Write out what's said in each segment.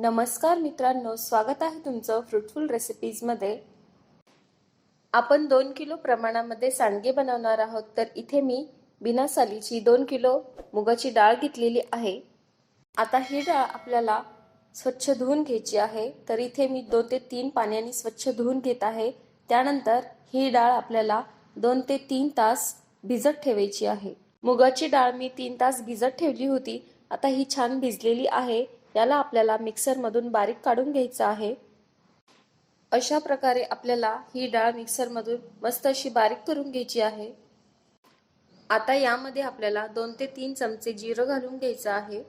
नमस्कार मित्रांनो स्वागत आहे तुमचं फ्रुटफुल रेसिपीजमध्ये आपण दोन किलो प्रमाणामध्ये सांडगे बनवणार आहोत तर इथे मी बिना सालीची दोन किलो मुगाची डाळ घेतलेली आहे. आता ही डाळ आपल्याला स्वच्छ धुवून घ्यायची आहे तर इथे मी दोन ते तीन पाण्याने स्वच्छ धुवून घेत आहे. त्यानंतर ही डाळ आपल्याला दोन ते तीन तास भिजत ठेवायची आहे. मुगाची डाळ मी तीन तास भिजत ठेवली होती आता ही छान भिजलेली आहे. याला आपल्याला मिक्सरमधून बारीक काढून घ्यायचं आहे. अशा प्रकारे आपल्याला ही डाळ मिक्सरमधून मस्त अशी बारीक करून घ्यायची आहे. आता यामध्ये आपल्याला दोन ते तीन चमचे जिरं घालून घ्यायचं आहे.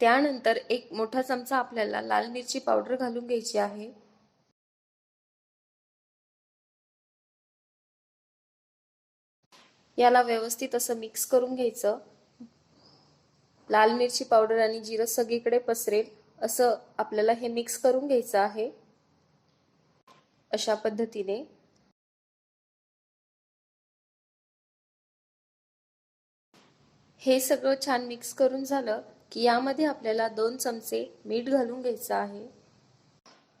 त्यानंतर एक मोठा चमचा आपल्याला लाल मिरची पावडर घालून घ्यायची आहे. याला व्यवस्थित असं मिक्स करून घ्यायचं. लाल मिरची पावडर आणि जिरं सगळीकडे पसरेल. असं आपल्याला हे मिक्स करून घ्यायचं आहे. अशा पद्धतीने. हे सगळं छान मिक्स करून झालं की यामध्ये आपल्याला दोन चमचे मीठ घालून घ्यायचं आहे.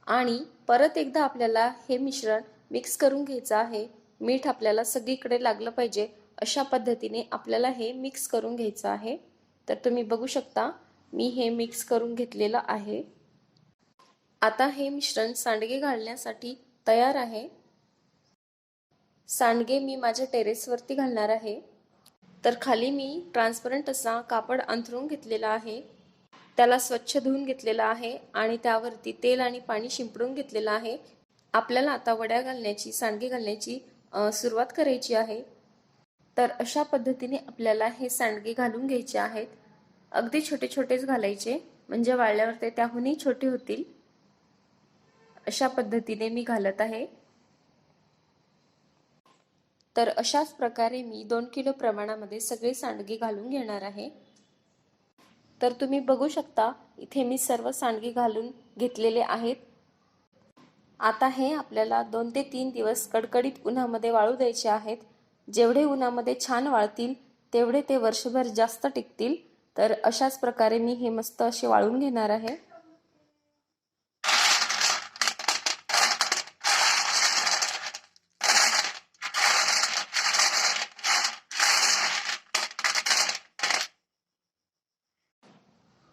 आणि परत एकदा आपल्याला हे मिश्रण मिक्स करून घ्यायचं आहे. मीठ आपल्याला सगळीकडे लागलं पाहिजे. अशा पद्धतीने आपल्याला हे मिक्स करून घ्यायचं आहे. तर तुम्ही बघू शकता मी हे मिक्स करून घेतलेलं आहे. आता हे मिश्रण सांडगे घालण्यासाठी तयार आहे. सांडगे मी माझ्या टेरेसवरती घालणार आहे. तर खाली मी ट्रान्सपरंट असा कापड अंथरून घेतलेला आहे. त्याला स्वच्छ धुवून घेतलेला आहे आणि त्यावरती तेल आणि पाणी शिंपडून घेतलेलं आहे. आपल्याला आता वड्या घालण्याची सांडगे घालण्याची सुरुवात करायची आहे. तर अशा पद्धतीने आपल्याला हे सांडगे घालून घ्यायचे आहेत. अगदी छोटे छोटेच घालायचे म्हणजे वाळल्यावर ते त्याहूनही छोटे होतील. अशा पद्धतीने मी घालत आहे. तर अशाच प्रकारे मी दोन किलो प्रमाणामध्ये सगळे सांडगे घालून घेणार आहे. तर तुम्ही बघू शकता इथे मी सर्व सांडगे घालून घेतलेले आहेत. आता हे आपल्याला दोन ते तीन दिवस कडकडीत उन्हामध्ये वाळू द्यायचे आहेत. जेवढे उन्हामध्ये छान वाळतील तेवढे ते वर्षभर जास्त टिकतील. तर अशाच प्रकारे मी हे मस्त असे वाळून घेणार आहे.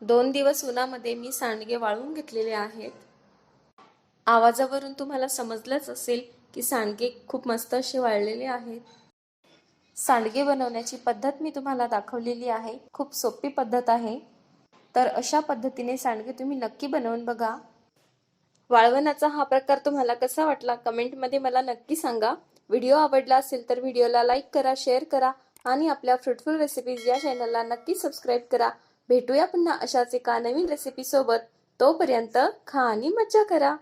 दोन दिवस उन्हामध्ये मी सांडगे वाळून घेतलेले आहेत. आवाजावरून तुम्हाला समजलंच असेल की सांडगे खूप मस्त असे वाळलेले आहेत. सांडगे बनवण्याची पद्धत मी तुम्हाला दाखवलेली आहे. खूप सोपी पद्धत आहे. तर अशा पद्धतीने सांडगे तुम्ही नक्की बनवून बघा. वाळवणाचा हा प्रकार तुम्हाला कसा वाटला कमेंटमध्ये मला नक्की सांगा. व्हिडिओ आवडला असेल तर व्हिडिओला लाईक करा शेअर करा आणि आपल्या फ्रुटफुल रेसिपीज या चॅनलला नक्की सबस्क्राईब करा. भेटूया पुन्हा अशाच एका नवीन रेसिपीसोबत तोपर्यंत खा आणि मज्जा करा.